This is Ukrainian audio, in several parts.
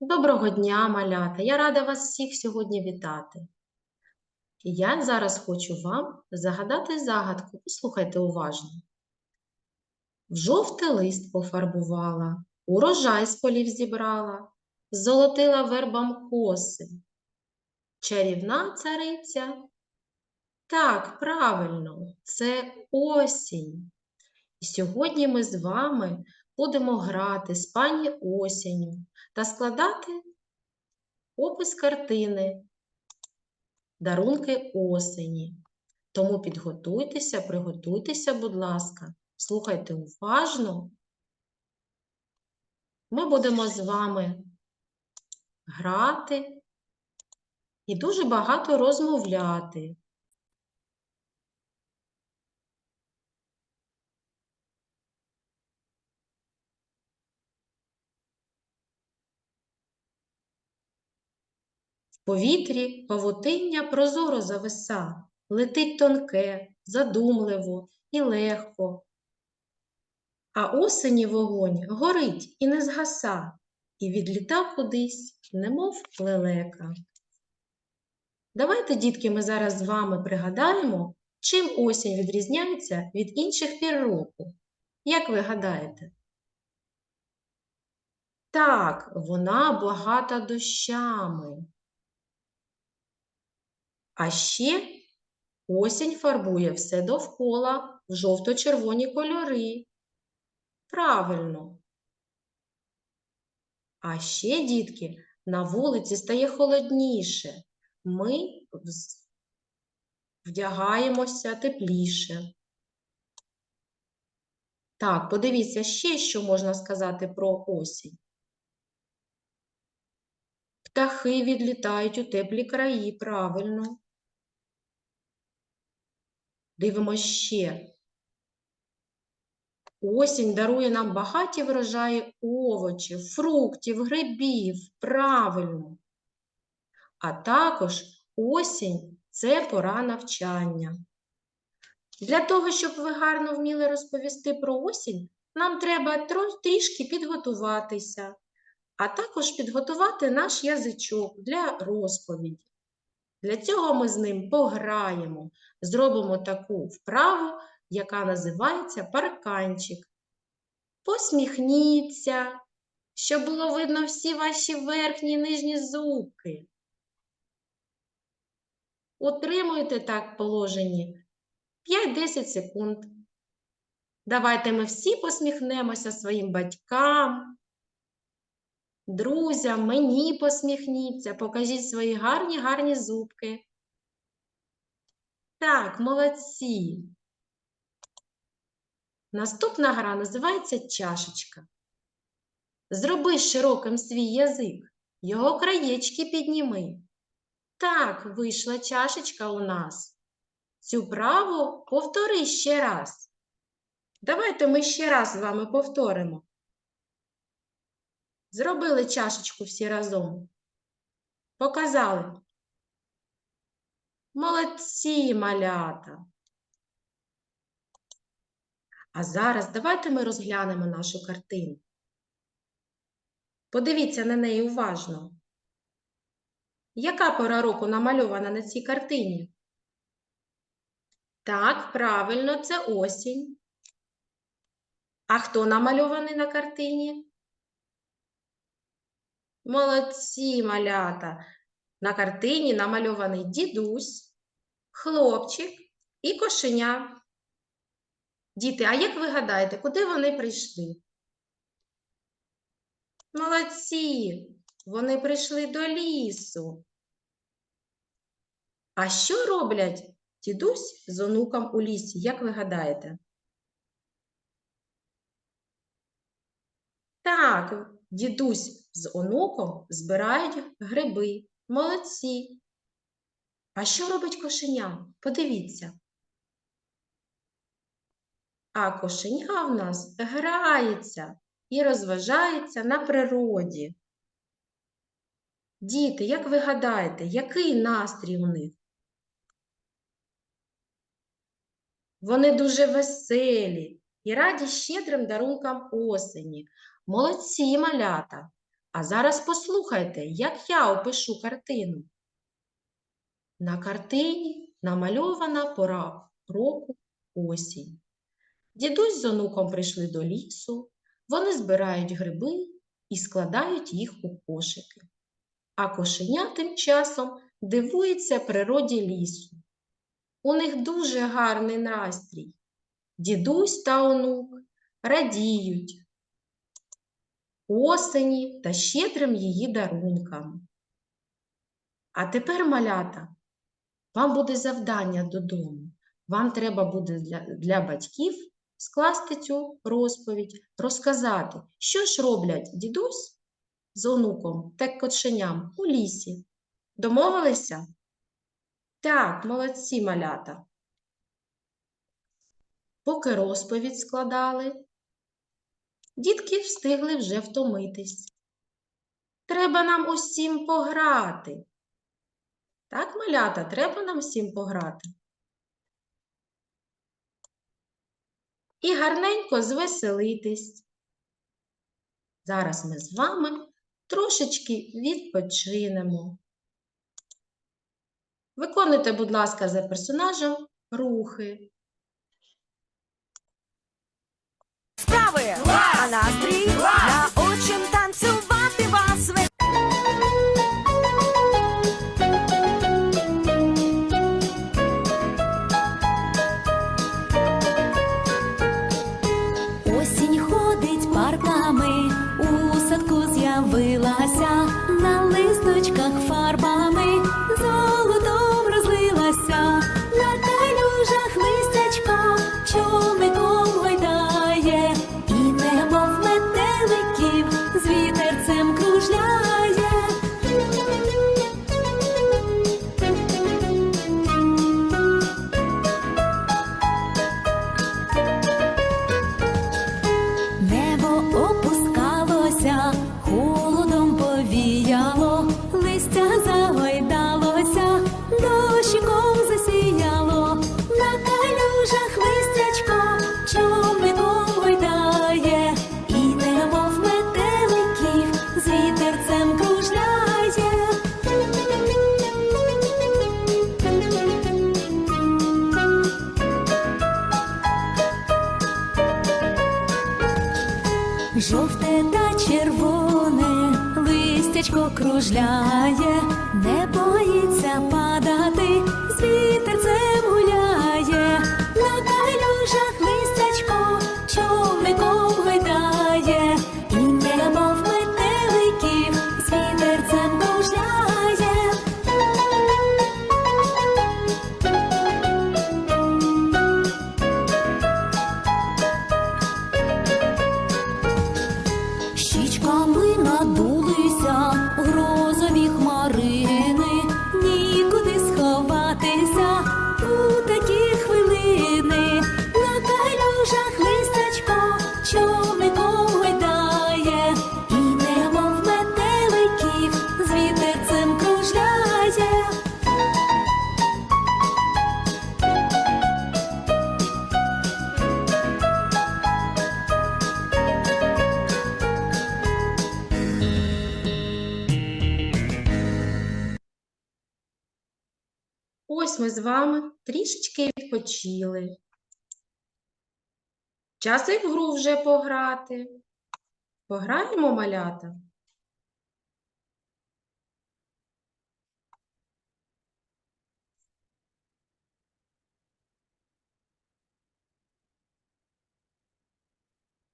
Доброго дня, малята! Я рада вас всіх сьогодні вітати. І я зараз хочу вам загадати загадку. Послухайте уважно. В жовтий лист пофарбувала, урожай з полів зібрала, золотила вербам коси. Чарівна цариця. Так, правильно, це осінь. І сьогодні ми з вами будемо грати з пані осінню та складати опис картини Дарунки осені. Тому підготуйтеся, приготуйтеся, будь ласка, слухайте уважно. Ми будемо з вами грати і дуже багато розмовляти. В повітрі павутиння прозоро зависа, летить тонке, задумливо і легко. А осені вогонь горить і не згаса, і відліта кудись, немов лелека. Давайте, дітки, ми зараз з вами пригадаємо, чим осінь відрізняється від інших пір року. Як ви гадаєте? Так, вона багата дощами. А ще осінь фарбує все довкола в жовто-червоні кольори. Правильно. А ще, дітки, на вулиці стає холодніше. Ми вдягаємося тепліше. Так, подивіться ще, що можна сказати про осінь. Птахи відлітають у теплі краї, правильно. Дивимося ще. Осінь дарує нам багаті врожаї овочів, фруктів, грибів, правильно. А також осінь це пора навчання. Для того, щоб ви гарно вміли розповісти про осінь, нам треба трішки підготуватися, а також підготувати наш язичок для розповіді. Для цього ми з ним пограємо, зробимо таку вправу, яка називається парканчик. Посміхніться, щоб було видно всі ваші верхні і нижні зубки. Утримуйте так положені 5-10 секунд. Давайте ми всі посміхнемося своїм батькам, друзям, мені посміхніться, покажіть свої гарні гарні зубки. Так, молодці. Наступна гра називається чашечка. Зроби широким свій язик, його краєчки підніми. Так, вийшла чашечка у нас. Цю праву повтори ще раз. Давайте ми ще раз з вами повторимо. Зробили чашечку всі разом. Показали. Молодці, малята. А зараз давайте ми розглянемо нашу картину. Подивіться на неї уважно. Яка пора року намальована на цій картині? Так, правильно, це осінь. А хто намальований на картині? Молодці, малята. На картині намальований дідусь, хлопчик і кошеня. Діти, а як ви гадаєте, куди вони прийшли? Молодці, вони прийшли до лісу. А що роблять дідусь з онуком у лісі, як ви гадаєте? Так, дідусь з онуком збирають гриби. Молодці. А що робить кошеня? Подивіться. А кошеня в нас грається і розважається на природі. Діти, як ви гадаєте, який настрій у них? Вони дуже веселі і раді щедрим дарункам осені. Молодці малята! А зараз послухайте, як я опишу картину. На картині намальована пора року осінь. Дідусь з онуком прийшли до лісу, вони збирають гриби і складають їх у кошики. А кошеня тим часом дивується природі лісу. У них дуже гарний настрій. Дідусь та онук радіють осені та щедрим її дарункам. А тепер, малята, вам буде завдання додому. Вам треба буде для, для батьків скласти цю розповідь, розказати, що ж роблять дідусь з онуком та кошеням у лісі. Домовилися? Так, молодці малята. Поки розповідь складали, дітки встигли вже втомитись. Треба нам усім пограти. Так, малята, треба нам всім пограти. І гарненько звеселитись. Зараз ми з вами трошечки відпочинемо. Виконуйте, будь ласка, за персонажем рухи. Справи, а настрій научим Жовте та червоне листячко кружляє, не боїться падати, з вітерцем гуляє, на калюжах листячко, Ми з вами трішечки відпочили. Час і в гру вже пограти. Пограємо малята.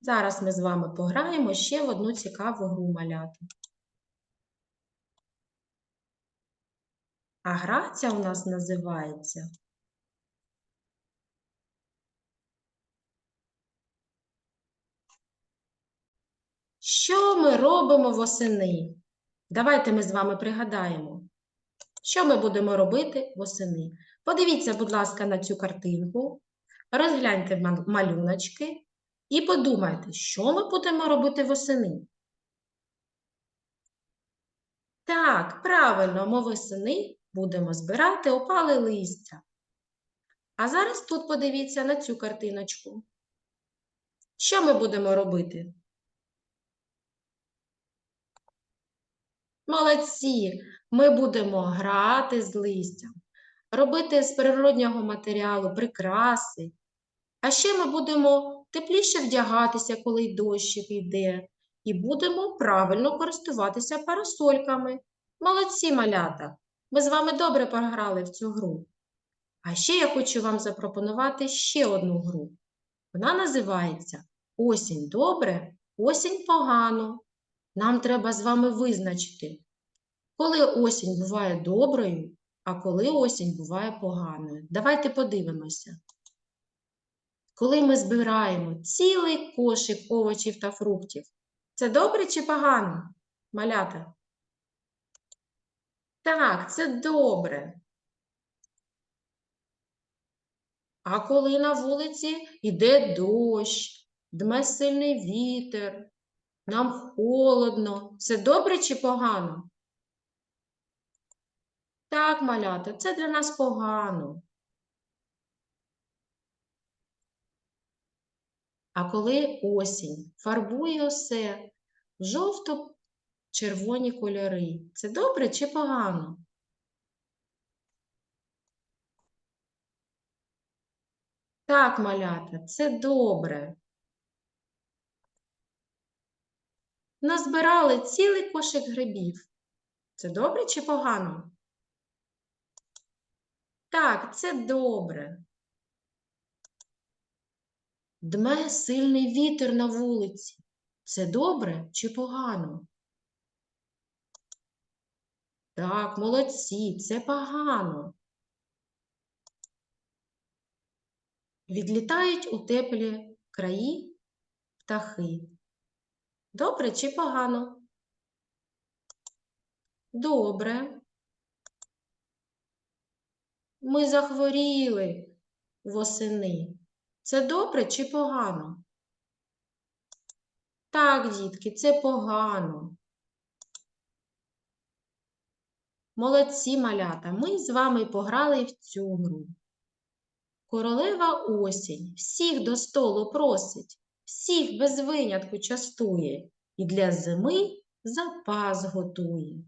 Зараз ми з вами пограємо ще в одну цікаву гру малята. А гра ця у нас називається Що ми робимо восени? Давайте ми з вами пригадаємо, що ми будемо робити восени. Подивіться, будь ласка, на цю картинку, розгляньте малюночки і подумайте, що ми будемо робити восени. Так, правильно, ми восени будемо збирати опале листя. А зараз тут подивіться на цю картиночку. Що ми будемо робити? Молодці! Ми будемо грати з листям, робити з природнього матеріалу прикраси. А ще ми будемо тепліше вдягатися, коли дощик йде, і будемо правильно користуватися парасольками. Молодці, малята! Ми з вами добре програли в цю гру. А ще я хочу вам запропонувати ще одну гру. Вона називається Осінь добре, осінь погано. Нам треба з вами визначити, коли осінь буває доброю, а коли осінь буває поганою. Давайте подивимося. Коли ми збираємо цілий кошик овочів та фруктів, це добре чи погано, малята? Так, це добре. А коли на вулиці йде дощ, дме сильний вітер, нам холодно, це добре чи погано? Так, малята, це для нас погано. А коли осінь фарбує усе в жовто-червоні кольори, це добре чи погано? Так, малята, це добре. Назбирали цілий кошик грибів. Це добре чи погано? Так, це добре. Дме сильний вітер на вулиці. Це добре чи погано? Так, молодці, це погано. Відлітають у теплі краї птахи. Добре чи погано? Добре. Ми захворіли восени. Це добре чи погано? Так, дітки, це погано. Молодці малята, ми з вами пограли в цю гру. Королева осінь всіх до столу просить, всіх без винятку частує і для зими запас готує.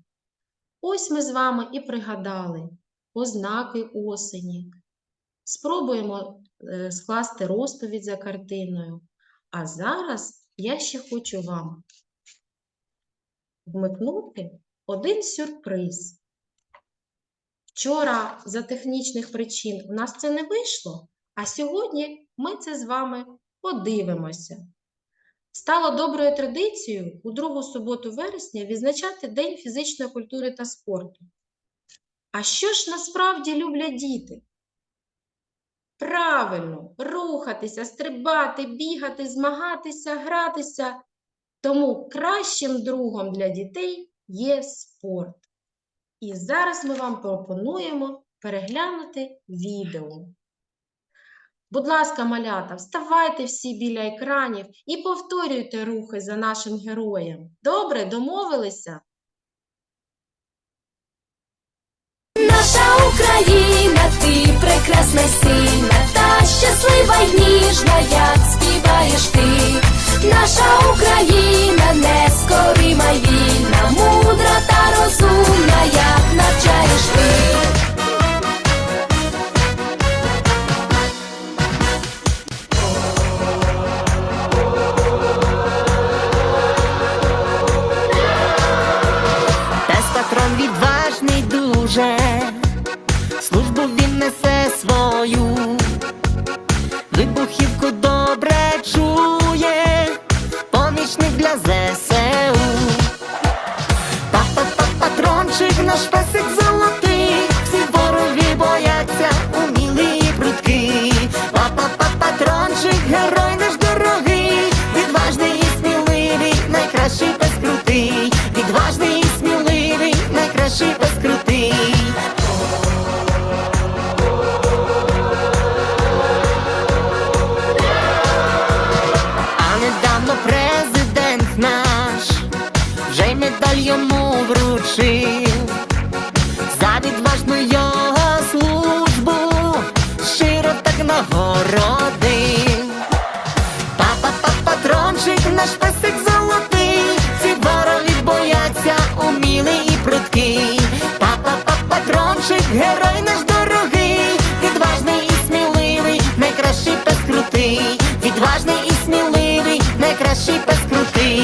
Ось ми з вами і пригадали ознаки осені. Спробуємо е, скласти розповідь за картиною. А зараз я ще хочу вам вмикнути один сюрприз. Вчора за технічних причин у нас це не вийшло, а сьогодні ми це з вами подивимося. Стало доброю традицією у другу суботу вересня відзначати День фізичної культури та спорту. А що ж насправді люблять діти? Правильно, рухатися, стрибати, бігати, змагатися, гратися. Тому кращим другом для дітей є спорт. І зараз ми вам пропонуємо переглянути відео. Будь ласка, малята, вставайте всі біля екранів і повторюйте рухи за нашим героєм. Добре, домовилися? Наша Україна, ти прекрасна, сильна щаслива й ніжна, як співаєш ти. Наша Україна нескорима й вільна, мудра та розумна, як навчаєш ти. Біжить наш песик золотий, ці вороги бояться, умілий і прудкий. Папа, папа, патрончик, герой наш дорогий, відважний і сміливий, найкращий пес крутий, відважний і сміливий, найкращий пес крутий.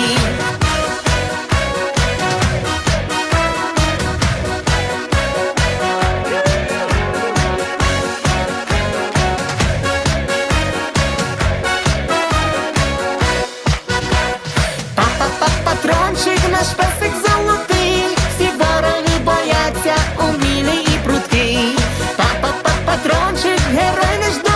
Патрончик,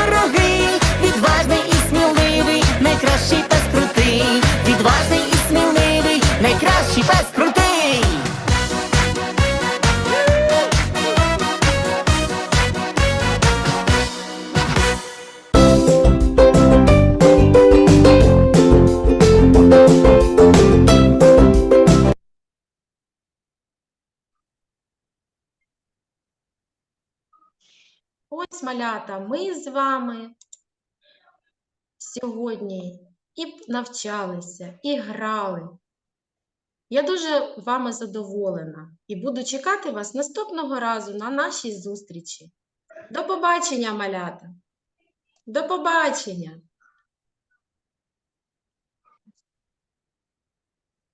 Ось, малята, ми з вами сьогодні і навчалися, і грали. Я дуже вами задоволена і буду чекати вас наступного разу на нашій зустрічі. До побачення, малята! До побачення!